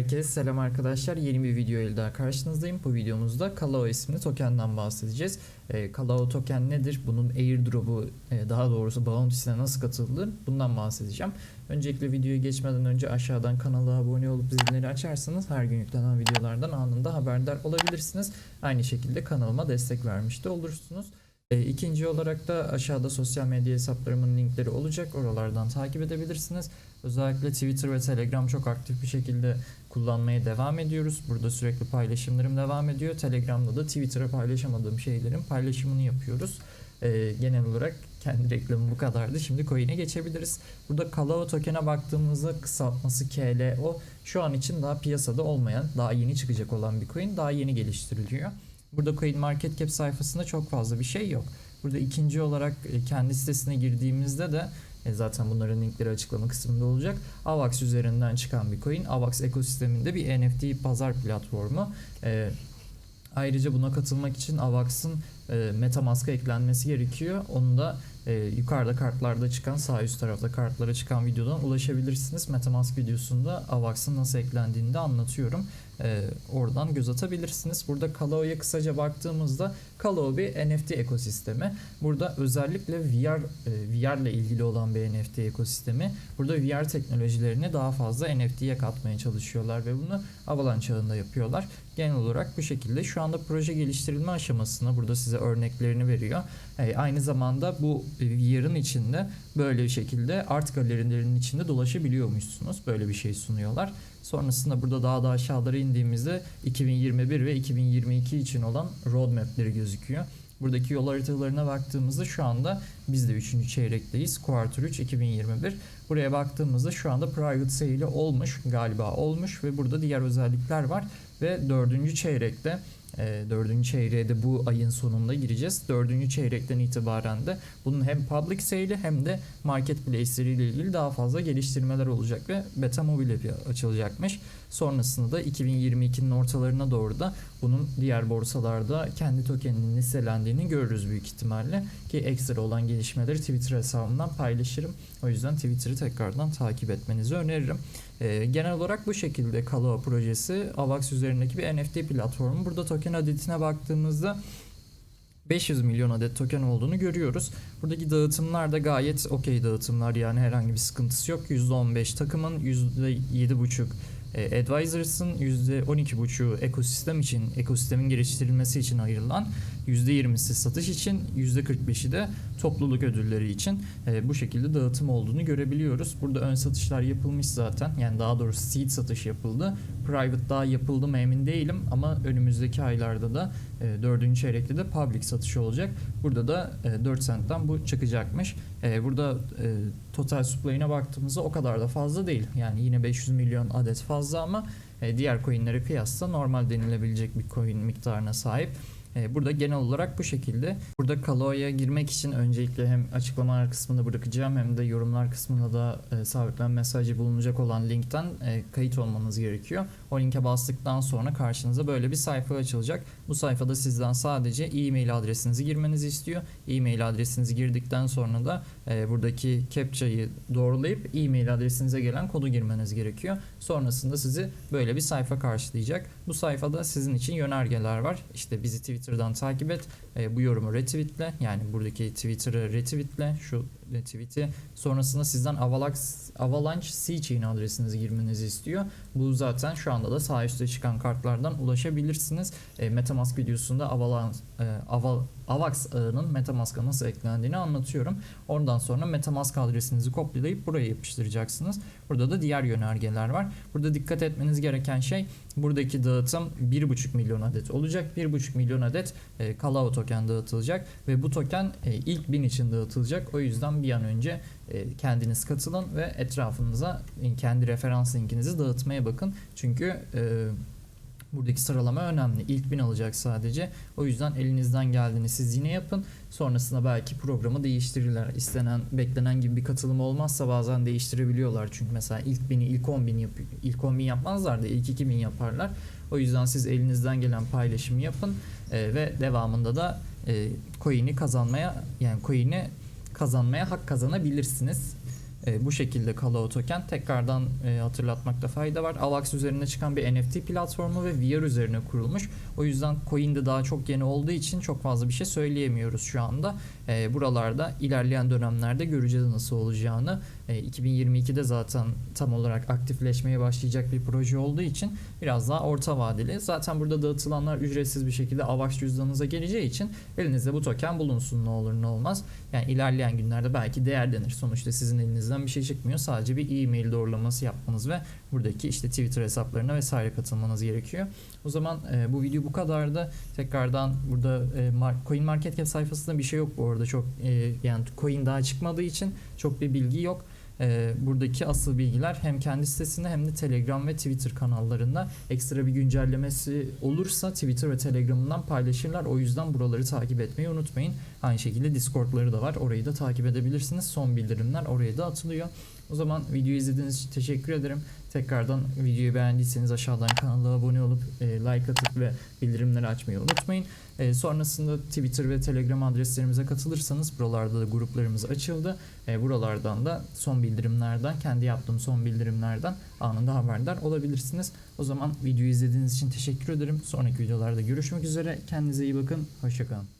Herkese selam arkadaşlar. Yeni bir video ile daha karşınızdayım. Bu videomuzda Kalao isimli tokenden bahsedeceğiz. E, Kalao token nedir? Bunun airdrop'u e, daha doğrusu bounty'sine nasıl katılır? Bundan bahsedeceğim. Öncelikle videoya geçmeden önce aşağıdan kanala abone olup zilleri açarsanız her gün yüklenen videolardan anında haberdar olabilirsiniz. Aynı şekilde kanalıma destek vermiş de olursunuz. E, ikinci olarak da aşağıda sosyal medya hesaplarımın linkleri olacak. Oralardan takip edebilirsiniz. Özellikle Twitter ve Telegram çok aktif bir şekilde kullanmaya devam ediyoruz. Burada sürekli paylaşımlarım devam ediyor. Telegram'da da Twitter'a paylaşamadığım şeylerin paylaşımını yapıyoruz. Ee, genel olarak kendi reklamım bu kadardı. Şimdi coin'e geçebiliriz. Burada Kalao token'e baktığımızda kısaltması KLO şu an için daha piyasada olmayan, daha yeni çıkacak olan bir coin. Daha yeni geliştiriliyor. Burada Coin Market Cap sayfasında çok fazla bir şey yok. Burada ikinci olarak e, kendi sitesine girdiğimizde de e, zaten bunların linkleri açıklama kısmında olacak. AVAX üzerinden çıkan bir coin. AVAX ekosisteminde bir NFT pazar platformu. E, ayrıca buna katılmak için AVAX'ın e, Metamask'a eklenmesi gerekiyor. Onu da e, yukarıda kartlarda çıkan sağ üst tarafta kartlara çıkan videodan ulaşabilirsiniz. Metamask videosunda AVAX'ın nasıl eklendiğini de anlatıyorum. E, oradan göz atabilirsiniz. Burada Kalao'ya kısaca baktığımızda Kalao bir NFT ekosistemi. Burada özellikle VR, e, VR ile ilgili olan bir NFT ekosistemi. Burada VR teknolojilerini daha fazla NFT'ye katmaya çalışıyorlar ve bunu Avalanche çağında yapıyorlar. Genel olarak bu şekilde şu anda proje geliştirilme aşamasında burada size örneklerini veriyor. E, aynı zamanda bu VR'ın içinde böyle bir şekilde art galerilerinin içinde dolaşabiliyormuşsunuz. Böyle bir şey sunuyorlar. Sonrasında burada daha da aşağılara indiğimizde 2021 ve 2022 için olan roadmap'leri gözüküyor. Buradaki yol haritalarına baktığımızda şu anda biz de 3. çeyrekteyiz. Quarter 3 2021. Buraya baktığımızda şu anda private sale olmuş galiba olmuş ve burada diğer özellikler var ve 4. çeyrekte e, dördüncü çeyreğe de bu ayın sonunda gireceğiz. Dördüncü çeyrekten itibaren de bunun hem public sale'i hem de marketplace'leri ile ilgili daha fazla geliştirmeler olacak ve beta mobile açılacakmış. Sonrasında da 2022'nin ortalarına doğru da bunun diğer borsalarda kendi tokeninin listelendiğini görürüz büyük ihtimalle. Ki ekstra olan gelişmeleri Twitter hesabımdan paylaşırım. O yüzden Twitter'ı tekrardan takip etmenizi öneririm. E, genel olarak bu şekilde Kalao projesi AVAX üzerindeki bir NFT platformu. Burada token adetine baktığımızda 500 milyon adet token olduğunu görüyoruz. Buradaki dağıtımlar da gayet okey dağıtımlar yani herhangi bir sıkıntısı yok. %15 takımın %7,5 e, Advisors'ın %12,5'u ekosistem için, ekosistemin geliştirilmesi için ayrılan %20'si satış için, %45'i de topluluk ödülleri için e, bu şekilde dağıtım olduğunu görebiliyoruz. Burada ön satışlar yapılmış zaten. Yani daha doğrusu seed satış yapıldı. Private daha yapıldı mı emin değilim ama önümüzdeki aylarda da e, 4. çeyrekte de public satışı olacak. Burada da e, 4 centten bu çıkacakmış. E, burada e, total supply'ine baktığımızda o kadar da fazla değil. Yani yine 500 milyon adet fazla ama e, diğer coinlere kıyasla normal denilebilecek bir coin miktarına sahip. E, Burada genel olarak bu şekilde. Burada Kaloa'ya girmek için öncelikle hem açıklamalar kısmını bırakacağım hem de yorumlar kısmına da e, sabitlen mesajı bulunacak olan linkten e, kayıt olmanız gerekiyor. O linke bastıktan sonra karşınıza böyle bir sayfa açılacak. Bu sayfada sizden sadece e-mail adresinizi girmenizi istiyor. E-mail adresinizi girdikten sonra da e, buradaki captcha'yı doğrulayıp e-mail adresinize gelen kodu girmeniz gerekiyor. Sonrasında sizi böyle bir sayfa karşılayacak. Bu sayfada sizin için yönergeler var. İşte bizi Twitter'dan takip et, e, bu yorumu retweetle yani buradaki Twitter'ı retweetle şu retweet'i sonrasında sizden Avalanche, Avalanche C-Chain adresinizi girmenizi istiyor. Bu zaten şu anda da sağ üstte çıkan kartlardan ulaşabilirsiniz. E, Metamask videosunda Avalanche, Aval, Avax ağının Metamask'a nasıl eklendiğini anlatıyorum. Oradan sonra Metamask adresinizi kopyalayıp buraya yapıştıracaksınız. Burada da diğer yönergeler var. Burada dikkat etmeniz gereken şey buradaki dağıtım 1,5 milyon adet olacak. 1,5 milyon adet e, Kalao token dağıtılacak ve bu token e, ilk 1000 için dağıtılacak. O yüzden bir an önce e, kendiniz katılın ve etrafınıza kendi referans linkinizi dağıtmaya bakın. Çünkü e, Buradaki sıralama önemli. İlk bin alacak sadece. O yüzden elinizden geldiğini siz yine yapın. Sonrasında belki programı değiştirirler. İstenen, beklenen gibi bir katılım olmazsa bazen değiştirebiliyorlar. Çünkü mesela ilk bini, ilk 10 bin yapıyor. İlk 10 bin yapmazlar da ilk 2 bin yaparlar. O yüzden siz elinizden gelen paylaşımı yapın e, ve devamında da e, coin'i kazanmaya yani coin'i kazanmaya hak kazanabilirsiniz. E, bu şekilde Calao token tekrardan e, hatırlatmakta fayda var. Avax üzerine çıkan bir NFT platformu ve VR üzerine kurulmuş. O yüzden coin'de daha çok yeni olduğu için çok fazla bir şey söyleyemiyoruz şu anda. E, buralarda ilerleyen dönemlerde göreceğiz nasıl olacağını. E, 2022'de zaten tam olarak aktifleşmeye başlayacak bir proje olduğu için biraz daha orta vadeli. Zaten burada dağıtılanlar ücretsiz bir şekilde Avax cüzdanınıza geleceği için elinizde bu token bulunsun ne olur ne olmaz. Yani ilerleyen günlerde belki değerlenir. Sonuçta sizin elinizden bir şey çıkmıyor. Sadece bir e-mail doğrulaması yapmanız ve buradaki işte Twitter hesaplarına vesaire katılmanız gerekiyor. O zaman e, bu video bu kadar da tekrardan burada e, Coin Market Cap sayfasında bir şey yok bu arada çok e, yani coin daha çıkmadığı için çok bir bilgi yok. E, buradaki asıl bilgiler hem kendi sitesinde hem de Telegram ve Twitter kanallarında ekstra bir güncellemesi olursa Twitter ve Telegram'dan paylaşırlar. O yüzden buraları takip etmeyi unutmayın. Aynı şekilde Discord'ları da var. Orayı da takip edebilirsiniz. Son bildirimler oraya da atılıyor. O zaman videoyu izlediğiniz için teşekkür ederim. Tekrardan videoyu beğendiyseniz aşağıdan kanala abone olup e, like atıp ve bildirimleri açmayı unutmayın. E, sonrasında Twitter ve Telegram adreslerimize katılırsanız buralarda da gruplarımız açıldı. E, buralardan da son bildirimlerden, kendi yaptığım son bildirimlerden anında haberdar olabilirsiniz. O zaman videoyu izlediğiniz için teşekkür ederim. Sonraki videolarda görüşmek üzere. Kendinize iyi bakın. Hoşçakalın.